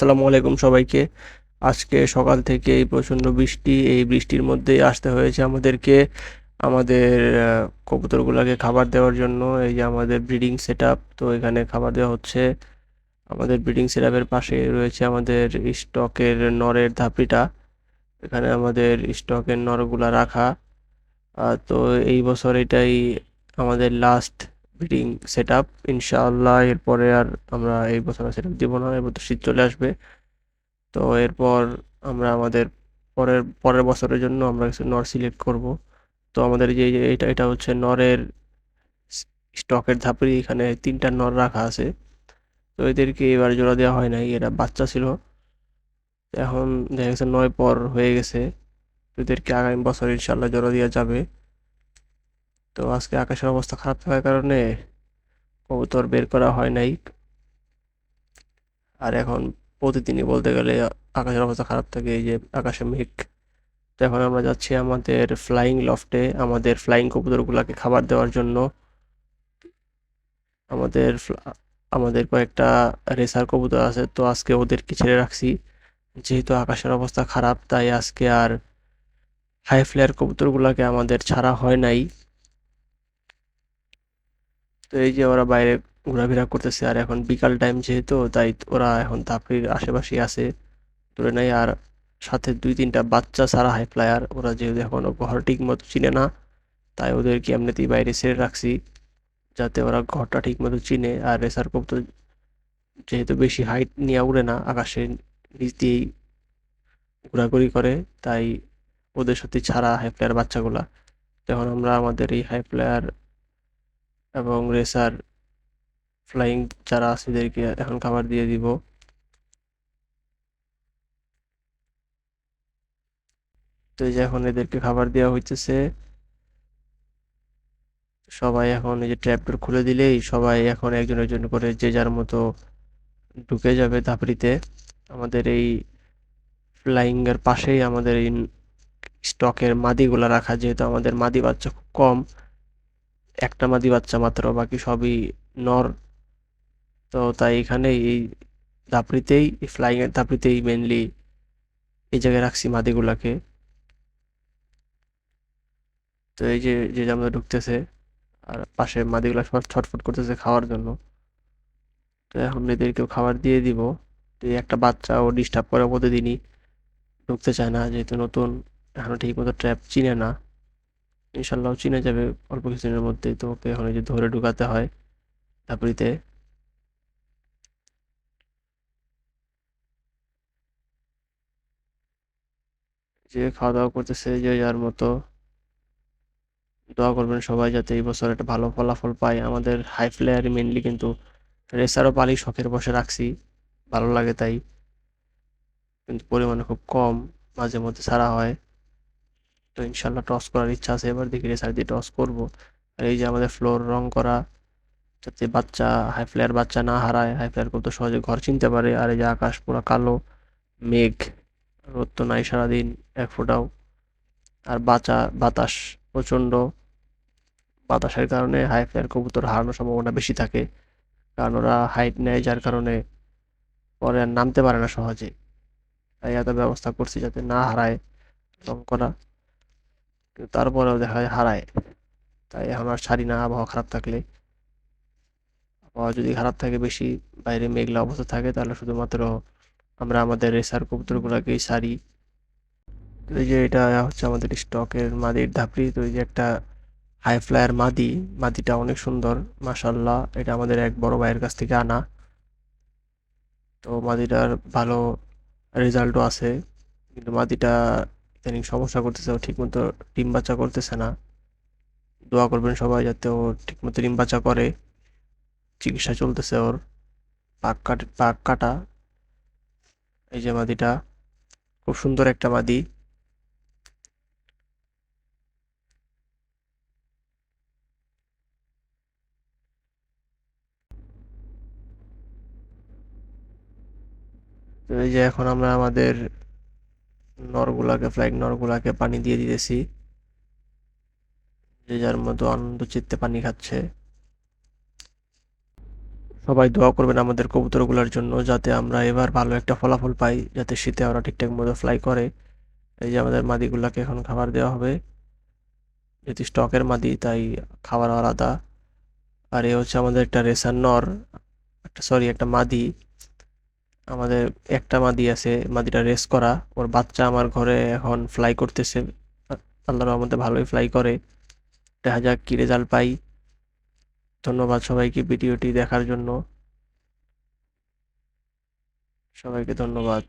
আসসালামু আলাইকুম সবাইকে। আজকে সকাল থেকে এই প্রচণ্ড বৃষ্টি, এই বৃষ্টির মধ্যেই আসতে হয়েছে আমাদেরকে, আমাদের কবুতরগুলোকে খাবার দেওয়ার জন্য। এই যে আমাদের ব্রিডিং সেট তো এখানে খাবার দেওয়া হচ্ছে। আমাদের ব্রিডিং সেট পাশে রয়েছে আমাদের স্টকের নরের ধাপড়িটা। এখানে আমাদের স্টকের নরগুলা রাখা। তো এই বছর এটাই আমাদের লাস্ট ব্রিডিং সেট আপ ইনশাআল্লাহ এরপরে আর আমরা এই বছর সেট আপ দিব না এরপর তো শীত চলে আসবে। তো এরপর আমরা আমাদের পরের পরের বছরের জন্য আমরা কিছু নর সিলেক্ট করব। তো আমাদের যে এটা এটা হচ্ছে নরের স্টকের ধাপড়ি এখানে তিনটা নর রাখা আছে। তো এদেরকে এবার জোড়া দেওয়া হয় নাই, এরা বাচ্চা ছিল। এখন দেখা গেছে নয় পর হয়ে গেছে। এদেরকে আগামী বছর ইনশাল্লাহ জোড়া দেওয়া যাবে। তো আজকে আকাশের অবস্থা খারাপ থাকার কারণে কবুতর বের করা হয় নাই। আর এখন প্রতিদিনই বলতে গেলে আকাশের অবস্থা খারাপ থাকে, এই যে আকাশে মেঘ। তো এখন আমরা যাচ্ছি আমাদের ফ্লাইং লফটে আমাদের ফ্লাইং কবুতরগুলোকে খাবার দেওয়ার জন্য। আমাদের আমাদের কয়েকটা রেসার কবুতর আছে, তো আজকে ওদেরকে ছেড়ে রাখছি। যেহেতু আকাশের অবস্থা খারাপ, তাই আজকে আর হাই ফ্লেয়ার কবুতরগুলোকে আমাদের ছাড়া হয় নাই। তো এই যে ওরা বাইরে ঘোরাফেরা করতেছে, আর এখন বিকাল টাইম যেহেতু, তাই ওরা এখন তাপড়ির আশেপাশেই আছে। দূরে নেয় আর সাথে দুই তিনটা বাচ্চা ছাড়া হাই ফ্লায়ার ওরা যেহেতু এখনও ঘর ঠিক মতো চিনে না, তাই ওদেরকে এমনিতেই বাইরে ছেড়ে রাখছি, যাতে ওরা ঘরটা ঠিক মতো চিনে। আর রেসার কোপ তো যেহেতু বেশি হাইট নিয়ে উড়ে না, আকাশের নিচ দিয়েই ঘোরাঘুরি করে, তাই ওদের সাথে ছাড়া হাই ফ্লায়ার বাচ্চাগুলা। তখন আমরা আমাদের এই হাই ফ্লায়ার এবং রেসার ফ্লাইং যারা আছে এদেরকে এখন খাবার দিয়ে দিব। তো এই যে এখন এদেরকে খাবার দেওয়া হইতেছে। সবাই এখন এই যে ট্র্যাপডোর খুলে দিলেই সবাই এখন একজন একজন করে যে যার মতো ঢুকে যাবে ধাপড়িতে। আমাদের এই ফ্লাইং এর পাশেই আমাদের এই স্টকের মাদিগুলা রাখা, যেহেতু আমাদের মাদি বাচ্চা খুব কম একটা মাদি বাচ্চা মাত্র, বাকি সবই নর। তো তাই এখানে এই ধাপড়িতেই ফ্লাইং ধাপড়িতেই মেনলি এই জায়গায় রাখছি মাদিগুলাকে। তো এই যে যে যে ঢুকতেছে, আর পাশে মাদিগুলা সব ছটফট করতেছে খাওয়ার জন্য। তো এখন এদেরকেও খাবার দিয়ে দিব। তো একটা বাচ্চা ও ডিস্টার্ব করে প্রতিদিনই ঢুকতে চায় না, যেহেতু নতুন, এখনও ঠিক মতো ট্র্যাপ চিনে না। ইনশাল্লাহ চিনে যাবে অল্প কিছুদিনের মধ্যেই তো ওকে এখন যে ধরে ঢুকাতে হয় ধাপড়িতে যে খাওয়া দাওয়া করতেছে, যে যার মতো। দোয়া করবেন সবাই যাতে এই বছর একটা ভালো ফলাফল পায়। আমাদের হাই ফ্লায়ার মেনলি কিন্তু রেসারও পালি শখের বসে রাখছি, ভালো লাগে তাই। কিন্তু পরিমাণে খুব কম মাঝে মধ্যে ছাড়া হয়। তো ইনশাল্লাহ টস করার ইচ্ছা আছে। এবার দেখি রেসার দিয়ে টস করব। আর এই যে আমাদের ফ্লোর রং করা, যাতে বাচ্চা হাই ফ্লায়ার বাচ্চা না হারায় হাই ফ্লায়ার করতে সহজে ঘর চিনতে পারে। আর এই যে আকাশ পুরো কালো, মেঘ, রোদ তো নাই সারাদিন, এক ফোঁটাও। আর বাচা, বাতাস প্রচণ্ড। বাতাসের কারণে হাই ফ্লায়ার কবুতর হারানোর সম্ভাবনা বেশি থাকে। কারণ ওরা হাইট নেয়, যার কারণে পরে আর নামতে পারে না সহজে। তাই এত ব্যবস্থা করছি যাতে না হারায় রং করা। তারপরেও দেখা যায় হারায়। তাই এখন আর ছাড়ি না, আবহাওয়া খারাপ থাকলে। আবহাওয়া যদি খারাপ থাকে বেশি, বাইরে মেঘলা অবস্থা থাকে, তাহলে শুধুমাত্র আমরা আমাদের রেসার কবুতরগুলোকেই তো এই যে এটা হচ্ছে আমাদের স্টকের মাদির ধাপড়ি, তো এই যে একটা হাই ফ্লায়ার মাদি, মাদিটা অনেক সুন্দর মাশাল্লাহ এটা আমাদের এক বড় ভাইয়ের কাছ থেকে আনা। তো মাদিটার ভালো রেজাল্টও আছে, কিন্তু মাদিটা ইদানিং সমস্যা করতেছে, ও ঠিকমতো ডিম বাচ্চা করতেছে না। দোয়া করবেন সবাই যাতে ও ঠিকমতো ডিম বাচ্চা করে। চিকিৎসা চলতেছে ওর। পাক কাট, পাক কাটা। এই যে মাদিটা, খুব সুন্দর একটা মাদি। এই যে এখন আমরা আমাদের নরগুলাকে ফ্লাইং নরগুলাকে পানি দিয়ে দিতেছি। যে যার মতো আনন্দ চিত্তে পানি খাচ্ছে। সবাই দোয়া করবেন আমাদের কবুতরগুলোর জন্য, যাতে আমরা এবার ভালো একটা ফলাফল পাই, যাতে শীতে ওরা ঠিকঠাক মতো ফ্লাই করে। এই যে আমাদের মাদিগুলাকে এখন খাবার দেওয়া হবে। যেহেতু স্টকের মাদি, তাই খাবার আলাদা। আর এ হচ্ছে আমাদের একটা রেসার নর, একটা সরি একটা মাদি। আমাদের একটা মাদি আছে, মাদিটা রেস করা। ওর বাচ্চা আমার ঘরে এখন ফ্লাই করতেছে। আল্লাহর রহমতে ভালোই ফ্লাই করে। দেখা যাক কী রেজাল্ট পাই। ধন্যবাদ সবাইকে ভিডিওটি দেখার জন্য। সবাইকে ধন্যবাদ।